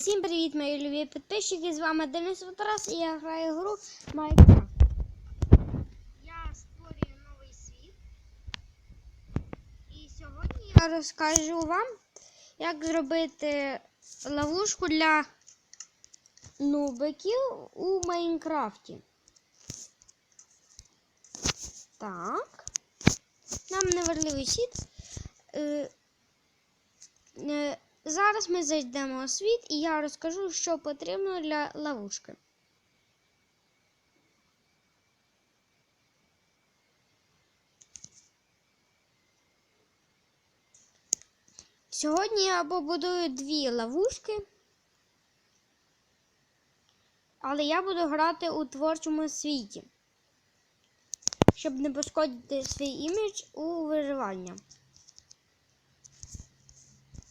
Всім привіт, мої любі підписчики! З вами Денис Ватрас і я граю гру Minecraft. Я створюю новий світ. І сьогодні я розкажу вам, як зробити ловушку для нубиків у Майнкрафті. Так. Нам не важливий світ. Зараз ми зайдемо у світ і я розкажу, що потрібно для ловушки. Сьогодні я побудую дві ловушки, але я буду грати у творчому світі, щоб не пошкодити свій імідж у виживання.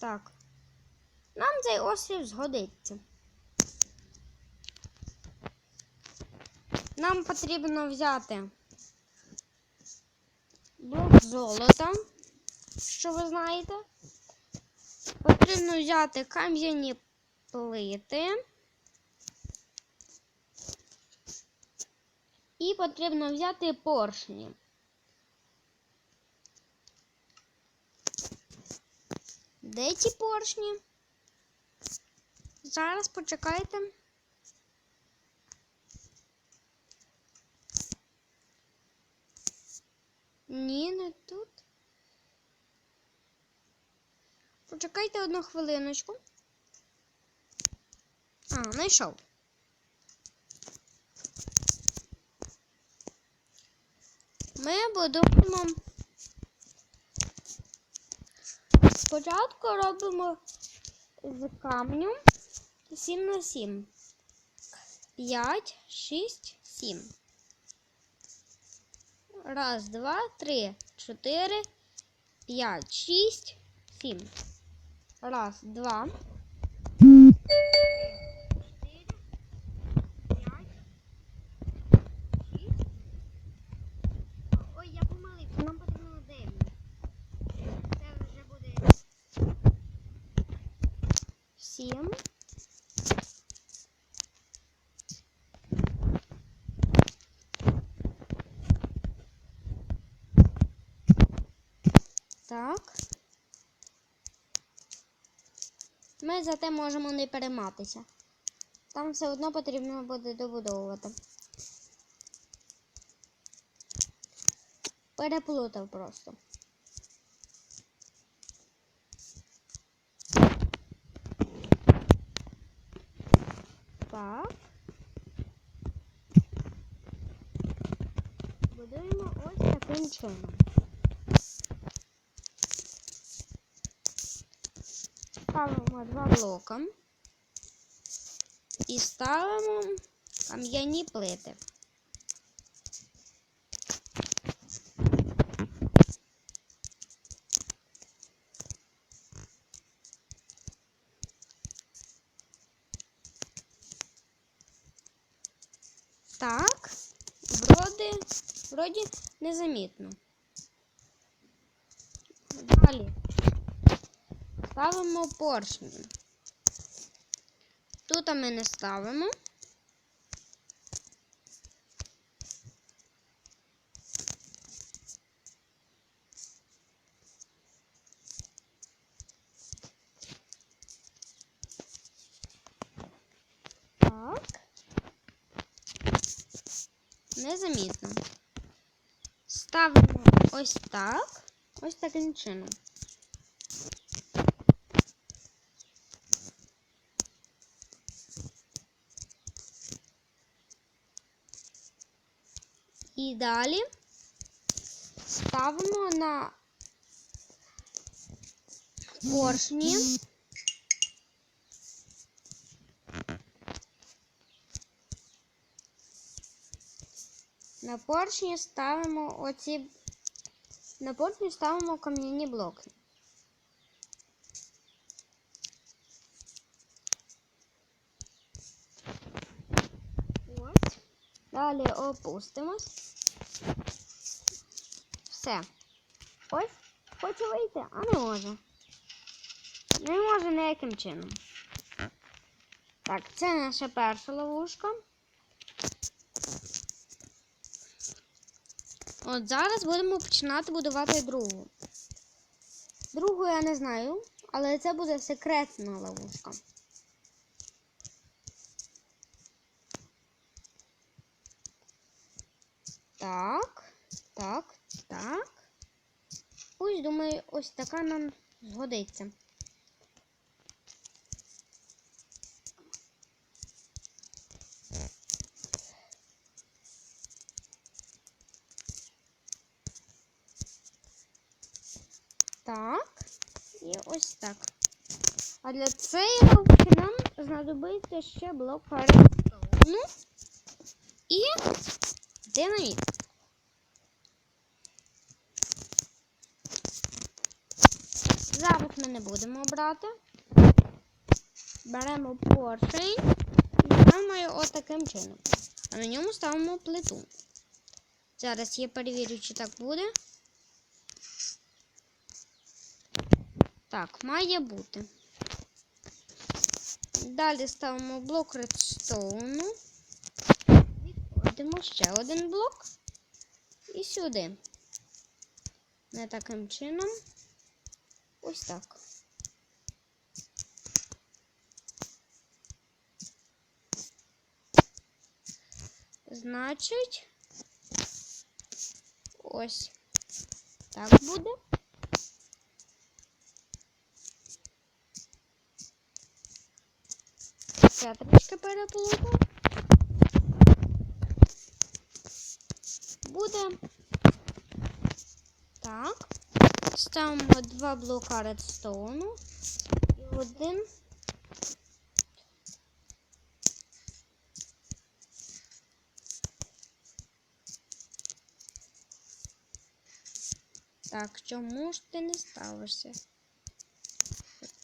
Так. Нам цей острів згодиться. Нам потрібно взяти блок золота, що ви знаєте. Потрібно взяти кам'яні плити. І потрібно взяти поршні. Де ці поршні? Зараз почекайте. Ні, не тут. Почекайте одну хвилиночку. А, знайшов. Ми будемо спочатку робимо з камню 7 на 7. 5, 6, 7. Раз, два, три, чотири, п'ять, шість, сім. Раз, два. Чотири, п'ять, шість. Ой, я помилився, нам потрібно дев'ять. Це вже буде сім. Так. Ми зате можемо не перейматися. Там все одно потрібно буде добудовувати. Переплутав просто. Так. Будуємо ось таким чином. Ставимо два блока і ставимо кам'яні плити. Так, вроді, вроді незамітно. Далі ставимо поршні. Тут ми не ставимо. Так. Незамітно. Ставимо ось так, ось таким чином. І далі ставимо на поршні. На поршні ставимо оці. На поршні ставимо кам'яні блоки. Ось. Далі опустимось. Все. Ось хоче вийти, а не може. Не може ніяким чином. Так, це наша перша ловушка. От зараз будемо починати будувати другу. Другу я не знаю, але це буде секретна ловушка. Так, так, так. Ось, думаю, ось така нам згодиться. Так, і ось так. А для цієї ловушки нам знадобиться ще блок Ну і динаміт. Зараз ми не будемо брати. Беремо поршень і ставимо його таким чином. А на ньому ставимо плиту. Зараз я перевірю, чи так буде. Так, має бути. Далі ставимо блок редстоуну. Відходимо ще один блок. І сюди. Не таким чином. Ось так. Значить, ось так буде. Це трішки переплутав. Буде так. Ставимо два блока редстоуну і один. Так, чому ж ти не ставишся?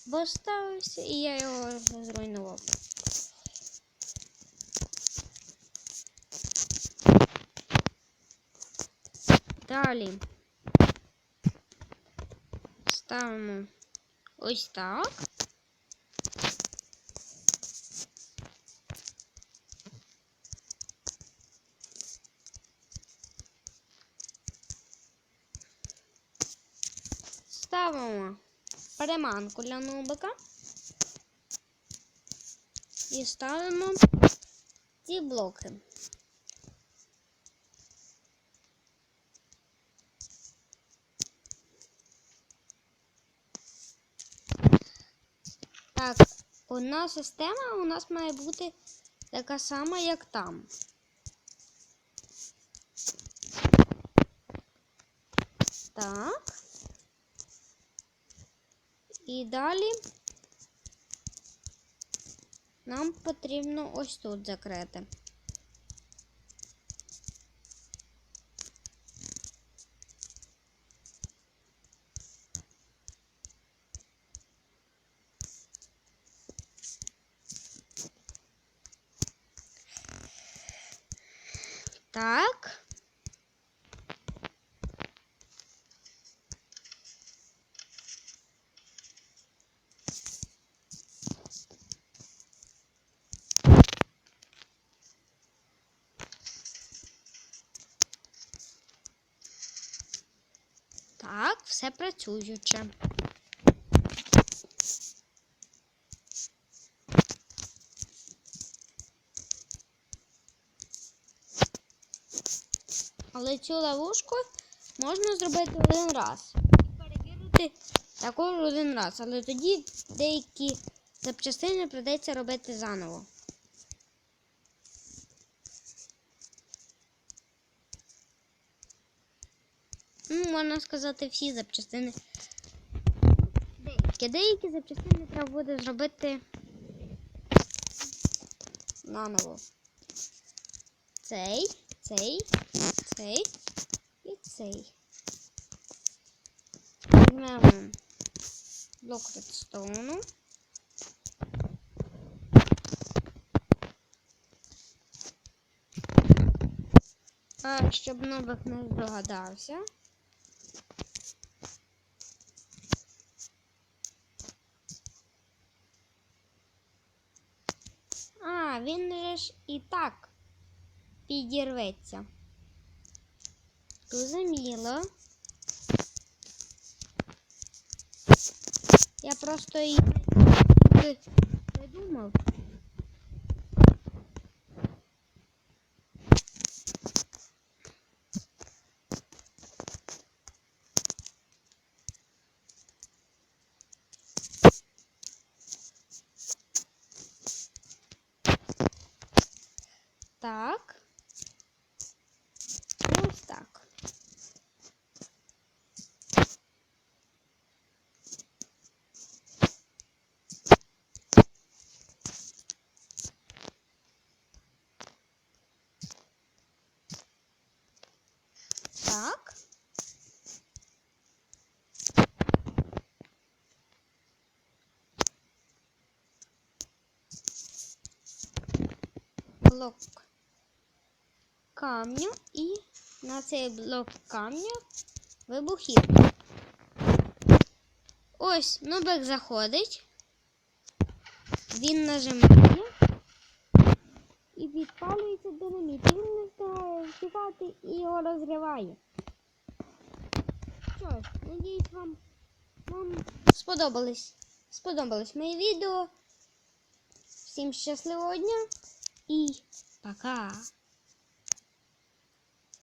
Бо ставився і я його зруйнував. Далі ставимо ось так. Ставимо приманку для нубика і ставимо ці блоки. Так, одна система у нас має бути така сама, як там. Так. І далі нам потрібно ось тут закрити. Так. Так, все працююче. Але цю ловушку можна зробити один раз. І перевірити також один раз. Але тоді деякі запчастини придеться робити заново. Ну, можна сказати, всі запчастини. Деякі, деякі запчастини треба буде зробити наново. Цей, цей, цей і цей. Візьмемо блок редстоуну. А щоб нових не здогадався. А, він же ж і так підірветься. Розуміло. Я просто і придумав. Так. Ось так. Так. Блок камню і на цей блок камню вибухівка. Ось нубик заходить. Він нажимає і відпалюється динаміт. Він не встигає втікати і його розриває. Що ж, надіюсь, вам, вам сподобались. Сподобалось моє відео. Всім щасливого дня і пока!